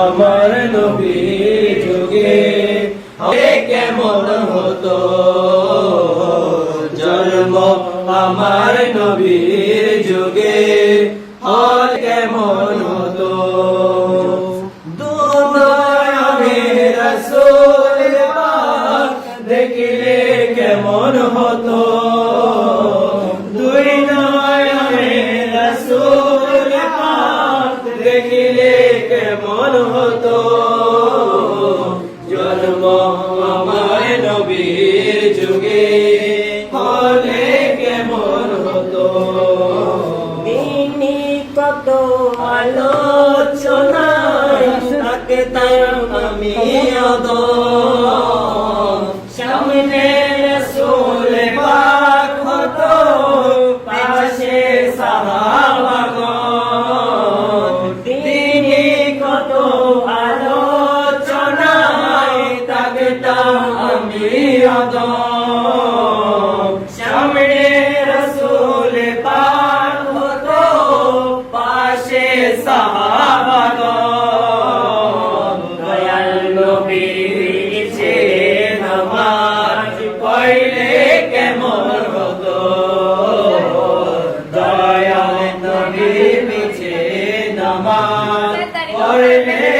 আমার নবী যুগে কেমন হতো? জন্ম আমার নবীর যুগে। দেখিলে কেমন হতো। জন্ম আমার নবীর যুগে। হলে কেমন হতো? তিনি কত আলোচনায় তার আমি অদ আমি অদ সামনে রসুল পাক হতো পাশে সাহাবাগণ দয়াল নবীর সে নামাজ পড়লে কেমন হতো? দয়াল নবীর পিছে নামাজ পড়লে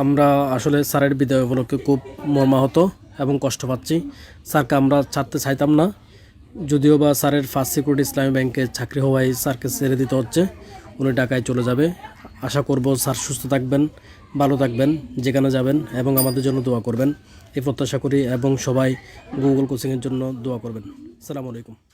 আমরা আসলে স্যারের বিদায় উপলক্ষে খুব মর্মাহত এবং কষ্ট পাচ্ছি। স্যারকে আমরা ছাড়তে চাইতাম না। যদিও বা স্যারের ফার্স্ট সিকিউরিটি ইসলামী ব্যাংকে চাকরি হওয়ায় স্যারকে ছেড়ে দিতে হচ্ছে, উনি ঢাকায় চলে যাবে। আশা করব স্যার সুস্থ থাকবেন, ভালো থাকবেন, যেখানে যাবেন এবং আমাদের জন্য দোয়া করবেন। এই প্রত্যাশা করি এবং সবাই গুগল কোচিংয়ের জন্য দোয়া করবেন। আসসালামু আলাইকুম।